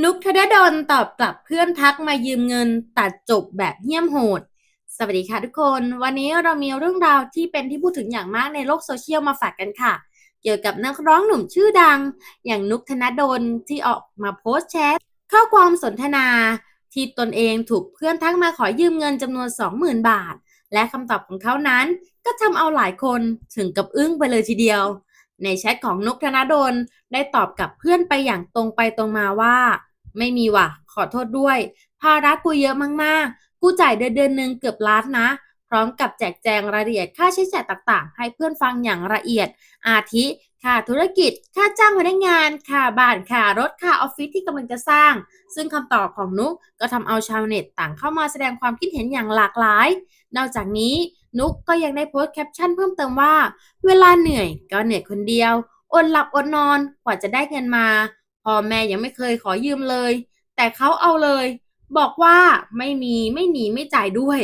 นุกธนดลตอบกลับเพื่อนทักมายืมเงินตัดจบแบบเหี้ยมโหด สวัสดีค่ะทุกคน วันนี้เรามีเรื่องราวที่เป็นที่พูดถึงอย่างมากในโลกโซเชียลมาฝากกันค่ะ เกี่ยวกับนักร้องหนุ่มชื่อดัง อย่างนุกธนดลที่ออกมาโพสต์แชทข้อความสนทนา ที่ตนเองถูกเพื่อนทักมาขอยืมเงินจำนวน 20,000 บาท และคำตอบของเขานั้นก็ทำเอาหลายคนถึงกับอึ้งไปเลยทีเดียว ในแชทของนุกธนดลได้ตอบกับเพื่อนไปอย่างตรงไปตรงมาว่า ไม่มีว่ะ ขอโทษด้วย ภาระกูเยอะมากๆ กูจ่ายเดือนเดือนหนึ่งเกือบล้านนะ พร้อมกับแจกแจงรายละเอียดค่าใช้จ่ายต่างๆ ให้เพื่อนฟังอย่างละเอียด อาทิ ค่าธุรกิจ ค่าจ้างพนักงาน ค่าบ้าน ค่ารถ ค่าออฟฟิศที่กำลังจะสร้าง ซึ่งคำตอบของนุกก็ทำเอาชาวเน็ตต่างเข้ามาแสดงความคิดเห็นอย่างหลากหลาย นอกจากนี้ นุกก็ยังได้โพสต์แคปชั่นเพิ่มเติมว่า เวลาเหนื่อยก็เหนื่อยคนเดียว อดหลับอดนอนกว่าจะได้เงินมา พ่อแม่ยังไม่เคยขอยืมเลย แต่เขาเอาเลย บอกว่าไม่มีไม่หนีไม่จ่ายด้วย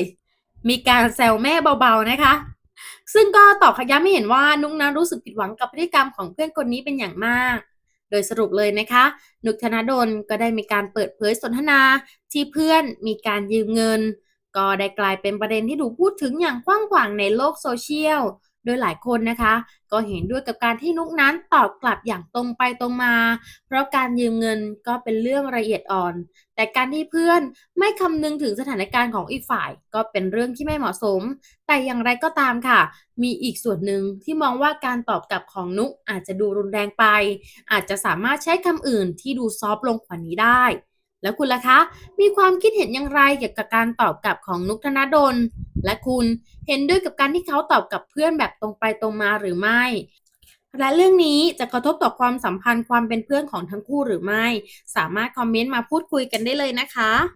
มีการแซวแม่เบาๆนะคะ ซึ่งก็ตอกขย้ำให้เห็นว่านุกนั้นรู้สึกผิดหวังกับพฤติกรรมของเพื่อนคนนี้เป็นอย่างมากโดยสรุปเลยนะคะ นุกธนดลก็ได้มีการเปิดเผยสนทนาที่เพื่อนมีการยืมเงิน ก็ได้กลายเป็นประเด็นที่ถูกพูดถึงอย่างกว้างขวางในโลกโซเชียล โดยหลายคนนะคะ ก็เห็นด้วยกับการที่นุกนั้นตอบกลับอย่างตรงไปตรงมา เพราะการยืมเงินก็เป็นเรื่องละเอียดอ่อน แต่การที่เพื่อนไม่คำนึงถึงสถานการณ์ของอีกฝ่าย ก็เป็นเรื่องที่ไม่เหมาะสม แต่อย่างไรก็ตามค่ะ มีอีกส่วนหนึ่งที่มองว่าการตอบกลับของนุกอาจจะดูรุนแรงไป อาจจะสามารถใช้คำอื่นที่ดูซอฟต์ลงกว่านี้ได้ แล้วคุณล่ะคะ มีความคิดเห็นอย่างไรเกี่ยวกับการตอบกลับของนุกธนดล และคุณเห็นด้วยกับการที่เขาตอบกับเพื่อนแบบตรงไปตรงมาหรือไม่ และเรื่องนี้จะกระทบต่อความสัมพันธ์ความเป็นเพื่อนของทั้งคู่หรือไม่ สามารถคอมเมนต์มาพูดคุยกันได้เลยนะคะ